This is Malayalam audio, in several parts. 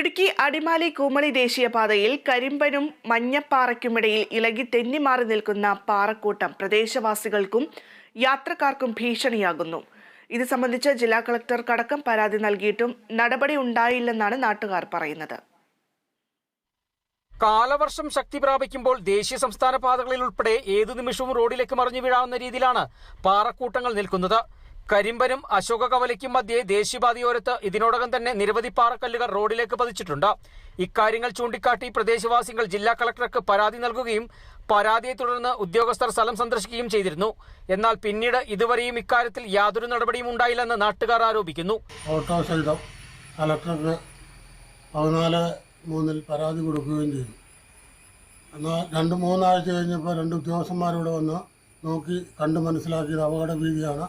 ഇടുക്കി അടിമാലി കൂമളി ദേശീയപാതയിൽ കരിമ്പനും മഞ്ഞപ്പാറയ്ക്കുമിടയിൽ ഇളകി തെന്നിമാറി നിൽക്കുന്ന പാറക്കൂട്ടം പ്രദേശവാസികൾക്കും യാത്രക്കാർക്കും ഭീഷണിയാകുന്നു. ഇത് സംബന്ധിച്ച് ജില്ലാ കളക്ടർക്കടക്കം പരാതി നൽകിയിട്ടും നടപടി ഉണ്ടായില്ലെന്നാണ് നാട്ടുകാർ പറയുന്നത്. കാലവർഷം ശക്തി പ്രാപിക്കുമ്പോൾ ദേശീയ സംസ്ഥാന പാതകളിൽ ഉൾപ്പെടെ ഏതു നിമിഷവും റോഡിലേക്ക് മറിഞ്ഞു വീഴാവുന്ന രീതിയിലാണ് പാറക്കൂട്ടങ്ങൾ നിൽക്കുന്നത്. കരിമ്പനും അശോക കവലയ്ക്കും മധ്യേ ദേശീയപാതയോരത്ത് ഇതിനോടകം തന്നെ നിരവധി പാറക്കല്ലുകൾ റോഡിലേക്ക് പതിച്ചിട്ടുണ്ട്. ഇക്കാര്യങ്ങൾ ചൂണ്ടിക്കാട്ടി പ്രദേശവാസികൾ ജില്ലാ കളക്ടർക്ക് പരാതി നൽകുകയും പരാതിയെ തുടർന്ന് ഉദ്യോഗസ്ഥർ സ്ഥലം സന്ദർശിക്കുകയും ചെയ്തിരുന്നു. എന്നാൽ പിന്നീട് ഇതുവരെയും ഇക്കാര്യത്തിൽ യാതൊരു നടപടിയും ഉണ്ടായില്ലെന്ന് നാട്ടുകാർ ആരോപിക്കുന്നു. ഓട്ടോ സഹിതം കളക്ടർക്ക് പതിനാല് മൂന്നിൽ പരാതി കൊടുക്കുകയും ചെയ്തു. എന്നാൽ രണ്ട് മൂന്നാഴ്ച കഴിഞ്ഞപ്പോൾ രണ്ട് ഉദ്യോഗസ്ഥന്മാരിവിടെ വന്ന് നോക്കി കണ്ട് മനസ്സിലാക്കിയത് അപകട ഭീതിയാണ്.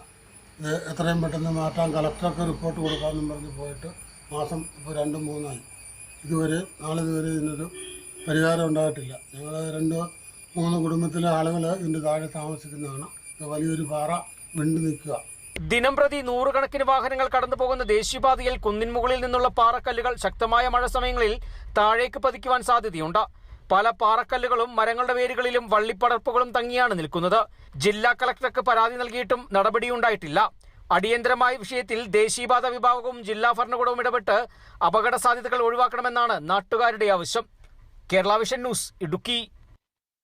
ഇത് എത്രയും പെട്ടെന്ന് മാറ്റാൻ കളക്ടർക്ക് റിപ്പോർട്ട് കൊടുക്കാമെന്നും പറഞ്ഞ് പോയിട്ട് മാസം ഇപ്പോൾ രണ്ടും മൂന്നായി. ഇതുവരെ നാളിതുവരെ ഇതിനൊരു പരിഹാരം ഉണ്ടായിട്ടില്ല. ഞങ്ങൾ രണ്ട് മൂന്ന് കുടുംബത്തിലെ ആളുകൾ ഇതിന്റെ താഴെ താമസിക്കുന്നതാണ്. ഇത് വലിയൊരു പാറ വിണ്ടു നിൽക്കുക. ദിനം പ്രതി നൂറുകണക്കിന് വാഹനങ്ങൾ കടന്നു പോകുന്ന ദേശീയപാതയിൽ കുന്നിൻമുകളിൽ നിന്നുള്ള പാറക്കല്ലുകൾ ശക്തമായ മഴ സമയങ്ങളിൽ താഴേക്ക് പതിക്കുവാൻ സാധ്യതയുണ്ട്. പല പാറക്കല്ലുകളും മരങ്ങളുടെ വേരുകളിലും വള്ളിപ്പടർപ്പുകളും തങ്ങിയാണ് നിൽക്കുന്നത്. ജില്ലാ കളക്ടർക്ക് പരാതി നൽകിയിട്ടും നടപടിയുണ്ടായിട്ടില്ല. അടിയന്തരമായ വിഷയത്തിൽ ദേശീയപാത വിഭാഗവും ജില്ലാ ഭരണകൂടവും ഇടപെട്ട് അപകട സാധ്യതകൾ ഒഴിവാക്കണമെന്നാണ് നാട്ടുകാരുടെ ആവശ്യം. Kerala vision news Idukki.